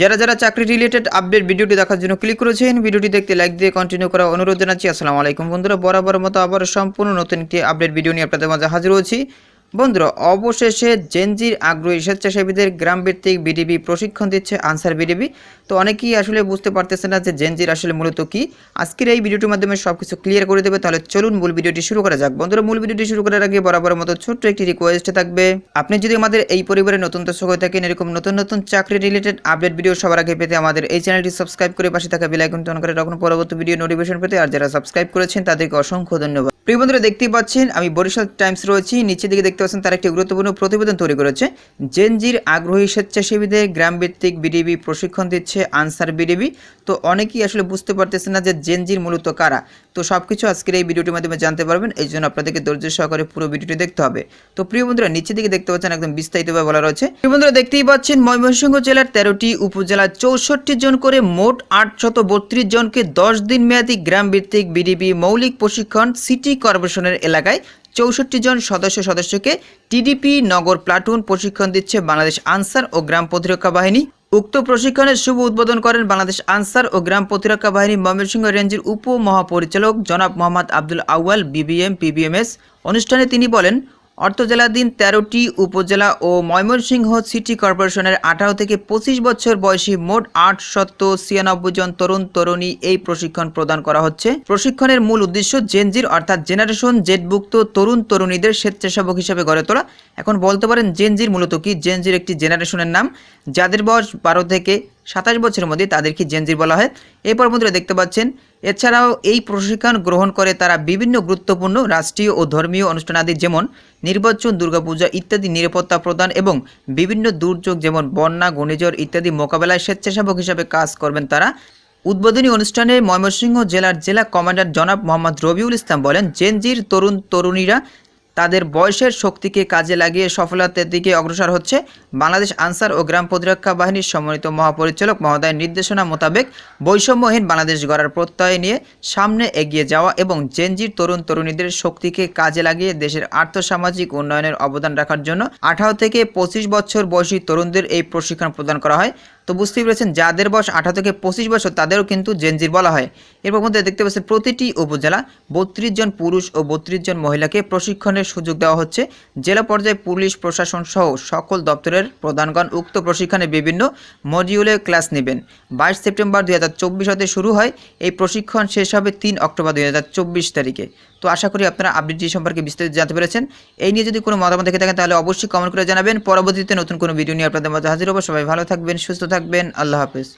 যারা যারা চাকরি রিলেটেড আপডেট ভিডিওটি দেখার জন্য ক্লিক করেছেন, ভিডিওটি দেখতে লাইক দিয়ে কন্টিনিউ করা অনুরোধ জানাচ্ছি। আসসালামু আলাইকুম বন্ধুরা, বরাবর মতো আবার সম্পূর্ণ নতুন একটি আপডেট ভিডিও নিয়ে আপনাদের মাঝে হাজির হয়েছি। বন্ধুরা, অবশেষে জেনজির আগ্রহী স্বেচ্ছাসেবীদের গ্রাম ভিত্তিক বিডিবি প্রশিক্ষণ দিচ্ছে আনসার বিডিবি তো অনেকেই আসলে বুঝতে পারতেছে না যে জেনজির আসলে মূলত কি। আজকের এই ভিডিওটির মাধ্যমে সব কিছু ক্লিয়ার করে দেবে, তাহলে চলুন মূল ভিডিওটি শুরু করা যাক। বন্ধুরা, মূল ভিডিওটি শুরু করার আগে বরাবর মতো ছোট্ট একটি রিকোয়েস্ট থাকবে। আপনি যদি আমাদের এই পরিবারে নতুন দর্শক হয়ে থাকেন, এরকম নতুন নতুন চাকরি রিলেটেড আপডেট ভিডিও সবার আগে পেতে আমাদের এই চ্যানেলটি সাবস্ক্রাইব করে পাশে থাকা বেল আইকনটি অন করে রাখুন। পরবর্তী ভিডিও নোটিফিকেশন পেতে আর যারা সাবস্ক্রাইব করেছেন, তাদেরকে অসংখ্য ধন্যবাদ। প্রিয় বন্ধুরা, দেখতেই পাচ্ছেন, আমি বরিশাল টাইমস রয়েছি। নিচের দিকে দেখতে পাচ্ছেন, তারা একটি গুরুত্বপূর্ণ প্রতিবেদন তৈরি করেছে। জেনজির আগ্রহী স্বেচ্ছাসেবীদের গ্রাম ভিত্তিক বিডিবি প্রশিক্ষণ দিচ্ছে আনসার বিডিবি তো অনেকেই আসলে বুঝতে পারতেছে না যে জেনজির মূলত কারা। তো সব কিছু আজকের এই ভিডিওটির মাধ্যমে জানতে পারবেন, এই জন্য আপনাদেরকে ধৈর্য সহকারে পুরো ভিডিওটি দেখতে হবে। তো প্রিয় বন্ধুরা, নিচের দিকে দেখতে পাচ্ছেন, একদম বিস্তারিতভাবে বলা রয়েছে। প্রিয় বন্ধুরা, দেখতেই পাচ্ছেন, ময়মনসিংহ জেলার তেরোটি উপজেলার চৌষট্টি জন করে মোট আটশত বত্রিশ জনকে দশ দিন মেয়াদী গ্রাম ভিত্তিক বিডিবি মৌলিক প্রশিক্ষণ, সিটি কর্পোরেশনের এলাকায় চৌষট্টি জন সদস্য সদস্যকে টিডিপি নগর প্লাটুন প্রশিক্ষণ দিচ্ছে বাংলাদেশ আনসার ও গ্রাম প্রতিরক্ষা বাহিনী। উক্ত প্রশিক্ষণের শুভ উদ্বোধন করেন বাংলাদেশ আনসার ও গ্রাম প্রতিরক্ষা বাহিনী ময়মনসিংহ রেঞ্জের উপ মহাপরিচালক জনাব মোহাম্মদ আব্দুল আউয়াল বিবিএম পিবিএমএস অনুষ্ঠানে তিনি বলেন অর্থ জেলাধীন তেরোটি উপজেলা ও ময়মনসিংহ সিটি কর্পোরেশনের আঠারো থেকে পঁচিশ বছর বয়সী মোট আট শত ছিয়ানব্বই জন তরুণ তরুণী এই প্রশিক্ষণ প্রদান করা হচ্ছে। প্রশিক্ষণের মূল উদ্দেশ্য জেনজির অর্থাৎ জেনারেশন জেটভুক্ত তরুণ তরুণীদের স্বেচ্ছাসেবক হিসেবে গড়ে তোলা। এখন বলতে পারেন জেনজির মূলত কি? জেনজির একটি জেনারেশনের নাম। যাদের বয়স বারো থেকে সাতাশ বছরের মধ্যে তাদেরকে জেনজির বলা হয়। এরপর বন্ধুরা দেখতে পাচ্ছেন, এছাড়াও এই প্রশিক্ষণ গ্রহণ করে তারা বিভিন্ন গুরুত্বপূর্ণ রাষ্ট্রীয় ও ধর্মীয় অনুষ্ঠানাদি যেমন নির্বাচন, দুর্গাপূজা ইত্যাদি নিরাপত্তা প্রদান এবং বিভিন্ন দুর্যোগ যেমন বন্যা, ঘূর্ণিঝড় ইত্যাদি মোকাবেলায় স্বেচ্ছাসেবক হিসাবে কাজ করবেন তারা। উদ্বোধনী অনুষ্ঠানে ময়মনসিংহ জেলার জেলা কমান্ডার জনাব মোহাম্মদ রবিউল ইসলাম বলেন জেনজির তরুণ, তরুণীরা তাদের বয়সের শক্তিকে কাজে লাগিয়ে সফলতার দিকে অগ্রসর হচ্ছে বাংলাদেশ আনসার ও গ্রাম প্রতিরক্ষা বাহিনীর সম্মানিত মহাপরিচালক মহোদয়ের নির্দেশনা মোতাবেক বৈষম্যহীন বাংলাদেশ গড়ার প্রত্যয় নিয়ে সামনে এগিয়ে যাওয়া এবং জেনজির তরুণ তরুণীদের শক্তিকে কাজে লাগিয়ে দেশের আর্থসামাজিক উন্নয়নের অবদান রাখার জন্য আঠারো থেকে পঁচিশ বছর বয়সী তরুণদের এই প্রশিক্ষণ প্রদান করা হয়। তো বুঝতেই পেরেছেন, যাদের বয়স আঠারো থেকে পঁচিশ বছর, তাদেরও কিন্তু জেনজির বলা হয়। এরপর মধ্যে দেখতে পাচ্ছেন, প্রতিটি উপজেলা বত্রিশ জন পুরুষ ও বত্রিশ জন মহিলাকে প্রশিক্ষণের সুযোগ দেওয়া হচ্ছে। জেলা পর্যায়ে পুলিশ, প্রশাসন সহ সকল দপ্তরের প্রধানগণ উক্ত প্রশিক্ষণে বিভিন্ন মডিউলে ক্লাস নেবেন। বাইশ সেপ্টেম্বর দুই হাজার চব্বিশ হতে শুরু হয়। এই প্রশিক্ষণ শেষ হবে তিন অক্টোবর দুই হাজার চব্বিশ তারিখে। তো আশা করি আপনারা আপডেটটি সম্পর্কে বিস্তারিত জানতে পেরেছেন, এই নিয়ে যদি কোনো মতামত দেখে থাকেন তাহলে অবশ্যই কমেন্ট করে জানাবেন। পরবর্তীতে নতুন কোনো ভিডিও নিয়ে আপনাদের মধ্যে হাজির হব। সবাই ভালো থাকবেন, সুস্থ থাকবেন। আল্লাহ হাফেজ।